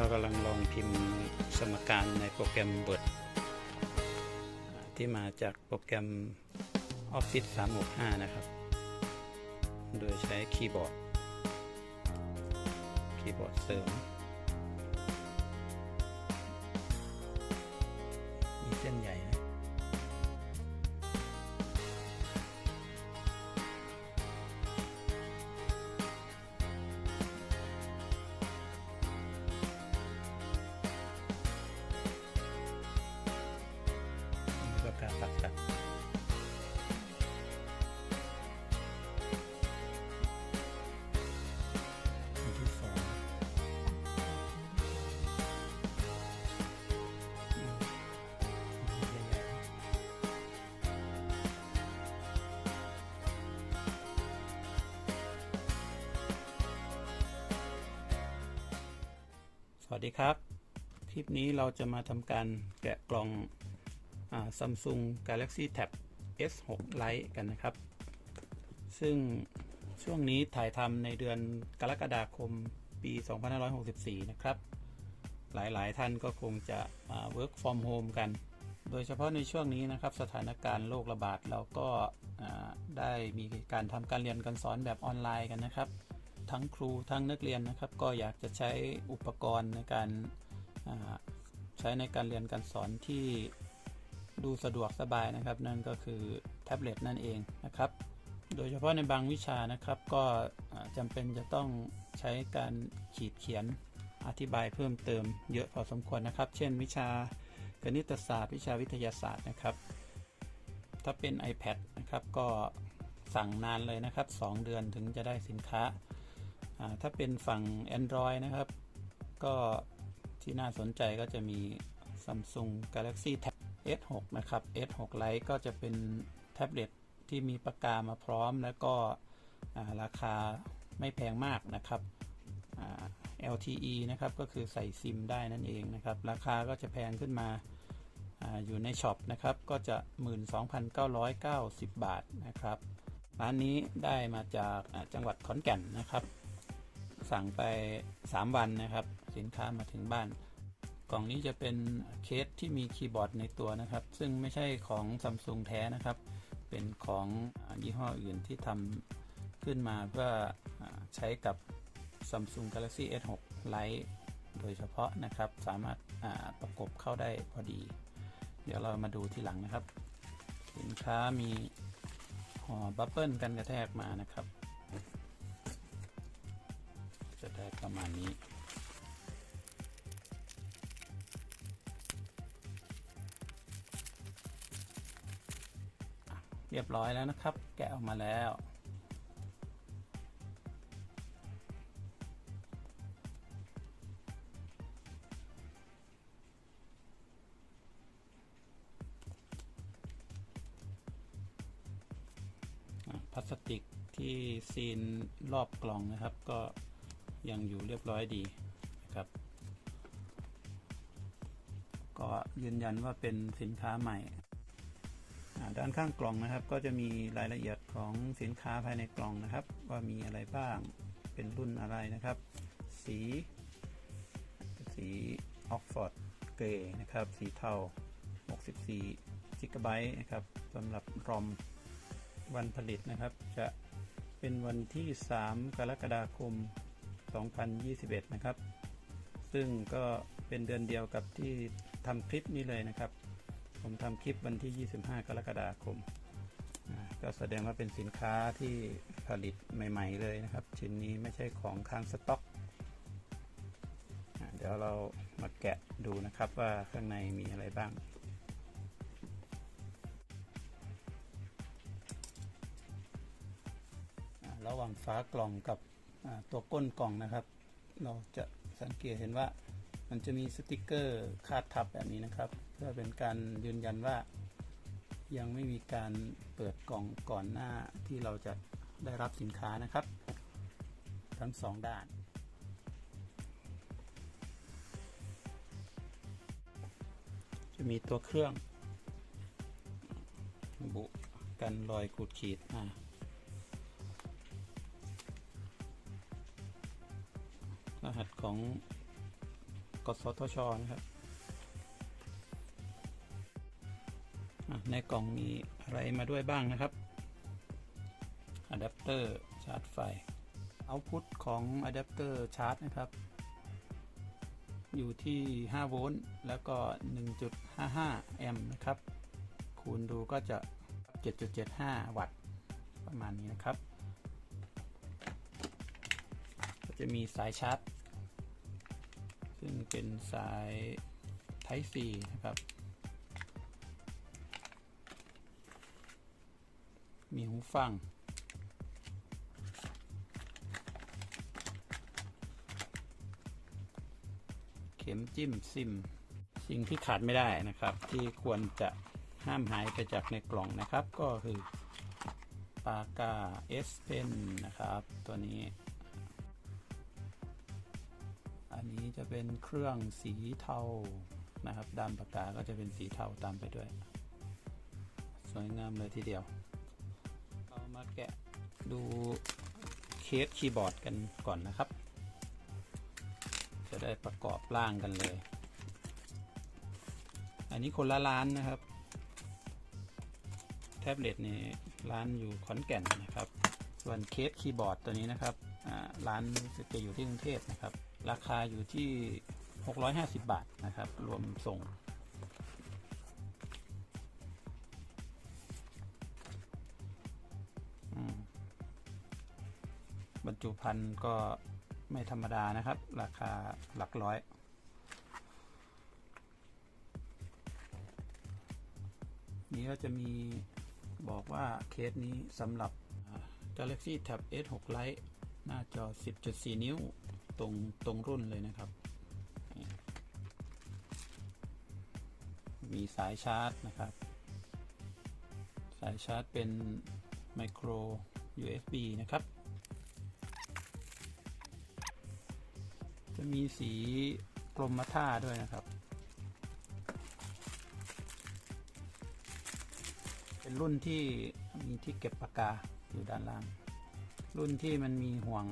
เรากำลังลองพิมพ์สมการในโปรแกรม Word ที่มาจากโปรแกรม Office 365 นะครับ โดยใช้คีย์บอร์ด คีย์บอร์ดเสริม สวัสดีครับ คลิปนี้เราจะมาทำการแกะกล่องซัมซุง Galaxy Tab S6 Lite กันนะครับ ซึ่งช่วงนี้ถ่ายทำในเดือนกรกฎาคมปี 2564 นะครับ หลายๆ ท่านก็คงจะ work from home กัน โดยเฉพาะในช่วงนี้นะครับ สถานการณ์โรคระบาดเราก็ได้มีการทำการเรียนการสอนแบบออนไลน์กันนะครับ ทั้งครูทั้งนักเรียนนะครับ ก็อยากจะใช้อุปกรณ์ในการใช้ในการเรียนการสอนที่ดูสะดวกสบายนะครับ นั่นก็คือแท็บเล็ตนั่นเองนะครับ โดยเฉพาะในบางวิชานะครับ ก็จำเป็นจะต้องใช้การขีดเขียนอธิบายเพิ่มเติมเยอะพอสมควรนะครับ เช่น วิชาคณิตศาสตร์ วิชาวิทยาศาสตร์นะครับ ถ้าเป็น iPad นะครับก็สั่งนานเลยนะครับ 2 เดือนถึงจะได้สินค้า ถ้าเป็นฝั่ง Android นะครับ ก็ที่น่าสนใจก็จะมี Samsung Galaxy Tab S6 นะครับ S6 Lite ก็จะเป็นแท็บเล็ตที่มีปากกามาพร้อม แล้วก็ราคาไม่แพงมากนะครับ LTE นะครับ ก็คือใส่ซิมได้นั่นเองนะครับ ราคาก็จะแพงขึ้นมาออยู่ในช็อปนะครับ ก็จะ 12,990 บาทนะครับ ร้านนี้ได้มาจากจังหวัดขอนแก่นนะครับ สั่งไป 3 วันนะครับ สินค้ามาถึงบ้าน กล่องนี้จะเป็นเคสที่มีคีย์บอร์ดในตัวนะครับ ซึ่งไม่ใช่ของ Samsung แท้นะครับ เป็นของยี่ห้ออื่นที่ทำขึ้นมาเพื่อใช้กับ Samsung Galaxy S6 Lite โดยเฉพาะนะครับ สามารถประกบเข้าได้พอดี เดี๋ยวเรามาดูทีหลังนะครับ สินค้ามีห่อบับเบิลกันกระแทกมานะครับ ได้ประมาณนี้ เรียบร้อยแล้วนะครับ แกะออกมาแล้วพลาสติกที่ซีนรอบกล่องนะครับก็ ยังอยู่เรียบร้อยดีนะครับ ก็ยืนยันว่าเป็นสินค้าใหม่ ด้านข้างกล่องนะครับ ก็จะมีรายละเอียดของสินค้าภายในกล่องนะครับ ว่ามีอะไรบ้างเป็นรุ่นอะไรนะครับ สีสีออกฟอร์ดเกรย์นะครับ สีเทา 64 g b นะครับสำหรับรอมวันผลิตนะครับ จะเป็นวันที่ 3 กรกฎาคม 2021 นะครับ ซึ่งก็เป็นเดือนเดียวกับที่ทำคลิปนี้เลยนะครับ ผมทำคลิปวันที่ 25 กรกฎาคม ก็แสดงว่าเป็นสินค้าที่ผลิตใหม่ ๆ เลยนะครับ ชิ้นนี้ไม่ใช่ของค้างสต็อก เดี๋ยวเรามาแกะดูนะครับว่าข้างในมีอะไรบ้างระหว่างฝากล่องกับ ตัวก้นกล่องนะครับ เราจะสังเกตเห็นว่ามันจะมีสติกเกอร์คาดทับแบบนี้นะครับ เพื่อเป็นการยืนยันว่า ยังไม่มีการเปิดกล่องก่อนหน้าที่เราจะได้รับสินค้านะครับ ทั้งสองด้านจะมีตัวเครื่องบุกันรอยขูดขีดอ่า หัสของกสทชนะครับในกล่องมีอะไรมาด้วยบ้างนะครับอะแดปเตอร์ชาร์จไฟเอาพุตของอะแดปเตอร์ชาร์จนะครับ อยู่ที่ 5 โวลต์แล้วก็ 1.55 แอมป์นะครับ คูณดูก็จะ 7.75 วัตต์ประมาณนี้นะครับ ก็จะมีสายชาร์จ เป็นสาย Type C นะครับ มีหูฟัง เข็มจิ้มซิม สิ่งที่ขาดไม่ได้นะครับ ที่ควรจะห้ามหายไปจากในกล่องนะครับ ก็คือปากกา S Pen นะครับ ตัวนี้ เป็นเครื่องสีเทานะครับด้ามปากกาก็จะเป็นสีเทาตามไปด้วย สวยงามเลยทีเดียว เรามาแกะดูเคสคีย์บอร์ดกันก่อนนะครับ จะได้ประกอบร่างกันเลย อันนี้คนละร้านนะครับ แท็บเล็ตนี่ร้านอยู่ขอนแก่นนะครับ ส่วนเคสคีย์บอร์ดตัวนี้นะครับร้านจะอยู่ที่กรุงเทพนะครับ ราคาอยู่ที่ 650 บาทนะครับ รวมส่ง บรรจุภัณฑ์ก็ไม่ธรรมดานะครับ ราคาหลักร้อย นี้ก็จะมีบอกว่าเคสนี้สำหรับ Galaxy Tab S6 Lite หน้าจอ 10.4 นิ้ว ตรงตรงรุ่นเลยนะครับ มีสายชาร์จนะครับ สายชาร์จเป็นไมโคร USB นะครับ จะมีสีกรมท่าด้วยนะครับ เป็นรุ่นที่มีที่เก็บปากกาอยู่ด้านล่าง รุ่นที่มันมีห่วง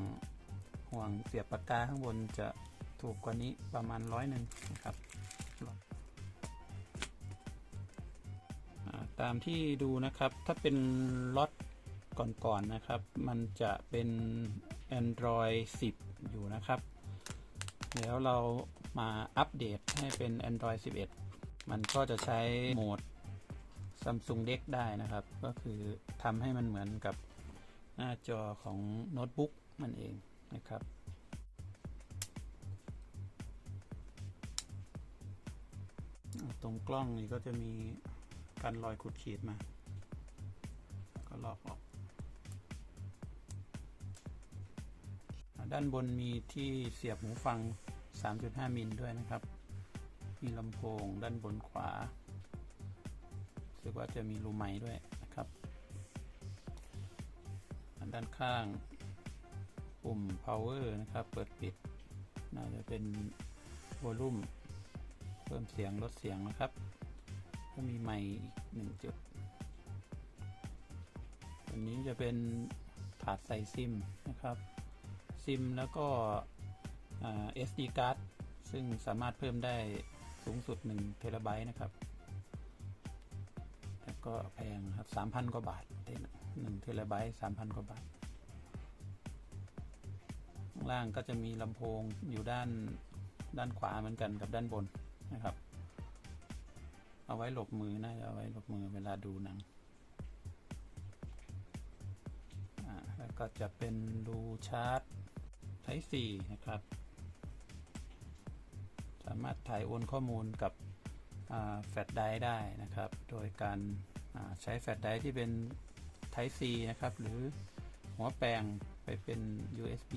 ห่วงเสียบปากกาข้างบนจะถูกกว่านี้ประมาณร้อยหนึ่งนะครับ ตามที่ดูนะครับถ้าเป็นล็อตก่อนๆนนะครับ มันจะเป็น Android 10 อยู่นะครับแล้วเรามาอัปเดตให้เป็น Android 11 มันก็จะใช้โหมด Samsung Deck ได้นะครับ ก็คือทำให้มันเหมือนกับหน้าจอของโน้ตบุ๊กมันเองนะครับ ตรงกล้องนี่ก็จะมีกันรอยขุดขีดมา ก็ลอกออก ด้านบนมีที่เสียบหูฟัง 3.5 มิลด้วยนะครับ มีลำโพงด้านบนขวารู้สึกว่าจะมีรูไม้ด้วยนะครับด้านข้างปุ่ม power นะครับ เปิดปิด น่าจะเป็นวอลลุ่ม เพิ่มเสียงลดเสียงนะครับก็มีไมค์อีกหนึ่งจุดอันนี้จะเป็นถาดใส่ซิมนะครับซิมแล้วก็ SD card ซึ่งสามารถเพิ่มได้สูงสุด1เทราไบต์นะครับแต่ก็แพงครับ3,000 กว่าบาท1เทราไบต์3,000 กว่าบาทข้างล่างก็จะมีลำโพงอยู่ด้านด้านขวาเหมือนกันกับด้านบน นะครับ เอาไว้หลบมือนะเอาไว้หลบมือเวลาดูหนังแล้วก็จะเป็นรูชาร์จ Type C นะครับ สามารถถ่ายโอนข้อมูลกับแฟลชไดร์ได้นะครับ โดยการใช้แฟลชไดร์ที่เป็น Type C นะครับ หรือหัวแปลงไปเป็น USB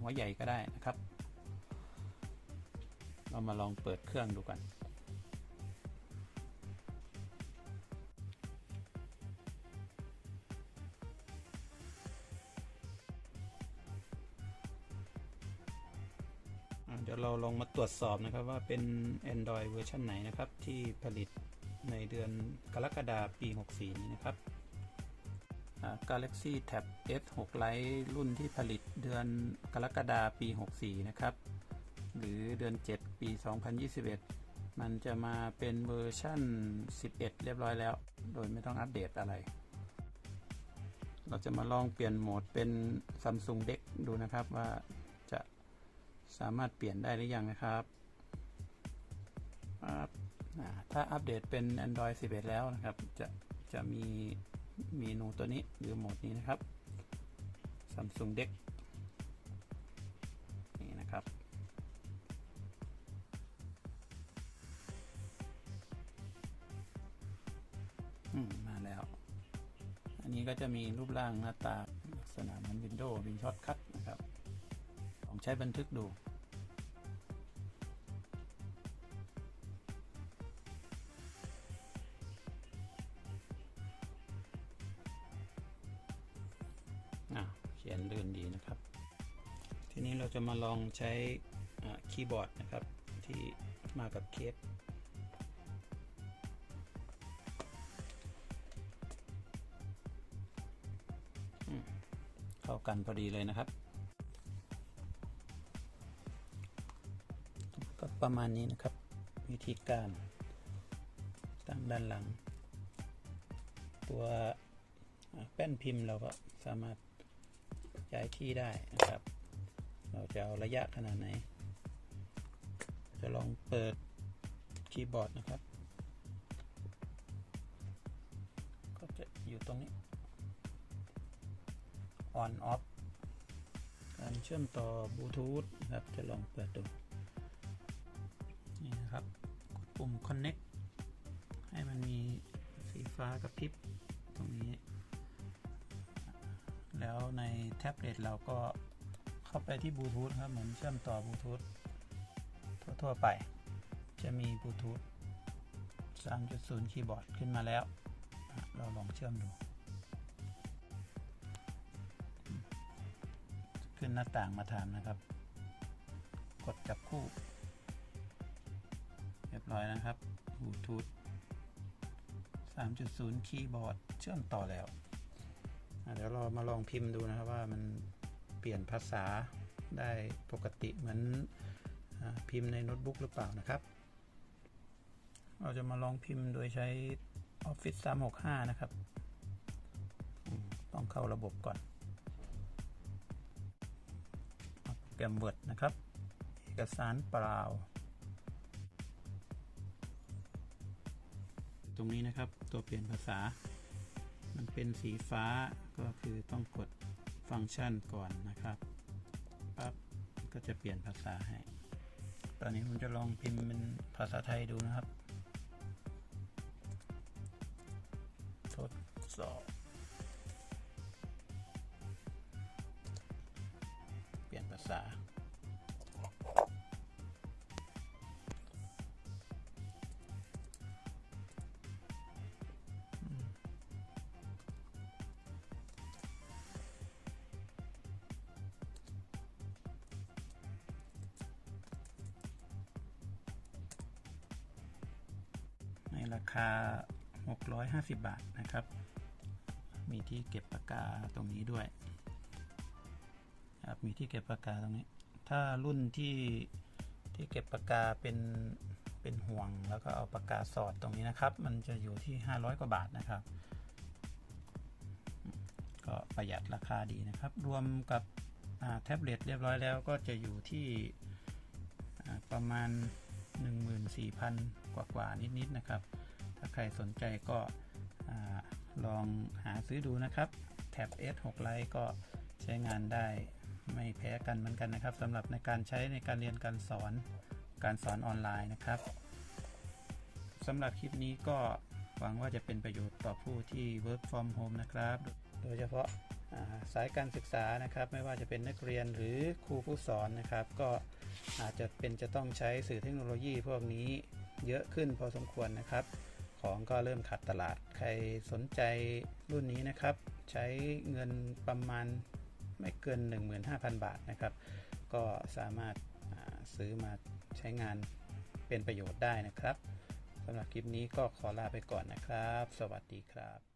หัวใหญ่ก็ได้นะครับ เรามาลองเปิดเครื่องดูกัน เดี๋ยวเราลองมาตรวจสอบนะครับว่าเป็น Android เวอร์ชันไหนนะครับ ที่ผลิตในเดือนกรกฎาคมปี 64 นี้นะครับ Galaxy Tab S6 Lite รุ่นที่ผลิตเดือนกรกฎาคมปี 64 นะครับ หรือเดือน 7 ปี 2021 มันจะมาเป็นเวอร์ชั่น 11 เรียบร้อยแล้ว โดยไม่ต้องอัปเดตอะไร เราจะมาลองเปลี่ยนโหมดเป็น Samsung Deck ดูนะครับว่าจะสามารถเปลี่ยนได้หรือยังนะครับถ้าอัปเดตเป็น Android 11 แล้วนะครับ จะจะมีเมนูตัวนี้หรือโหมดนี้นะครับ Samsung Deck นี่นะครับ มาแล้ว อันนี้ก็จะมีรูปร่างหน้าตาลักษณะเหมือน Windows เป็นช็อตคัทนะครับลองใช้บันทึกดูเขียนลื่นดีนะครับ ทีนี้เราจะมาลองใช้คีย์บอร์ดนะครับ ที่มากับเคส กันพอดีเลยนะครับ ก็ประมาณนี้นะครับ วิธีการตั้งด้านหลัง ตัวแป้นพิมพ์เราก็สามารถย้ายที่ได้นะครับ เราจะเอาระยะขนาดไหน จะลองเปิดคีย์บอร์ดนะครับ ก็จะอยู่ตรงนี้ on off การเชื่อมต่อบลูทูธครับจะลองเปิดดู นี่นะครับ กดปุ่ม connect ให้มันมีสีฟ้ากระพริบตรงนี้ แล้วในแท็บเล็ตเราก็เข้าไปที่บลูทูธครับ เหมือนเชื่อมต่อบลูทูธทั่วๆไป จะมีบลูทูธ3.0 คีย์บอร์ดขึ้นมาแล้ว เราลองเชื่อมดู นหน้าต่างมาถามนะครับ กดจับคู่ เรียบร้อยนะครับบลูทูธ3.0 คีย์บอร์ด เชื่อมต่อแล้ว เดี๋ยวเรามาลองพิมพ์ดูนะครับว่ามันเปลี่ยนภาษาได้ปกติเหมือนอพิมพ์ในโน้ตบุ๊กหรือเปล่านะครับ เราจะมาลองพิมพ์โดยใช้ Office 365 นะครับ ต้องเข้าระบบก่อน รแกรม Word นะครับ เอกสารเปล่า ตรงนี้นะครับตัวเปลี่ยนภาษา มันเป็นสีฟ้าก็คือต้องกดฟังก์ชันก่อนนะครับปั๊บก็จะเปลี่ยนภาษาให้ ตอนนี้ผมจะลองพิมพ์เป็นภาษาไทยดูนะครับ ราคา 650 บาทนะครับ มีที่เก็บปากกาตรงนี้ด้วยครับมีที่เก็บปากกาตรงนี้ ถ้ารุ่นที่ที่เก็บปากกาเป็นเป็นห่วงแล้วก็เอาปากกาสอดตรงนี้นะครับ มันจะอยู่ที่ 500 กว่าบาทนะครับ ก็ประหยัดราคาดีนะครับ รวมกับแท็บเล็ตเรียบร้อยแล้วก็จะอยู่ที่ประมาณ 14,000 กว่ากว่าๆนิดๆนะครับ ถ้าใครสนใจก็อลองหาซื้อดูนะครับ แท็บ S6 Lite ก็ใช้งานได้ไม่แพ้กันเหมือนกันนะครับสำหรับในการใช้ในการเรียนการสอนการสอนออนไลน์นะครับสำหรับคลิปนี้ก็หวังว่าจะเป็นประโยชน์ต่อผู้ที่ work from home นะครับ โดยเฉพาะสายการศึกษานะครับ ไม่ว่าจะเป็นนักเรียนหรือครูผู้สอนนะครับ ก็อาจจะเป็นจะต้องใช้สื่อเทคโนโลยีพวกนี้เยอะขึ้นพอสมควรนะครับ ของก็เริ่มขาดตลาด ใครสนใจรุ่นนี้นะครับ ใช้เงินประมาณไม่เกิน 15,000 บาทนะครับ ก็สามารถาซื้อมาใช้งานเป็นประโยชน์ได้นะครับสำหรับคลิปนี้ก็ขอลาไปก่อนนะครับ สวัสดีครับ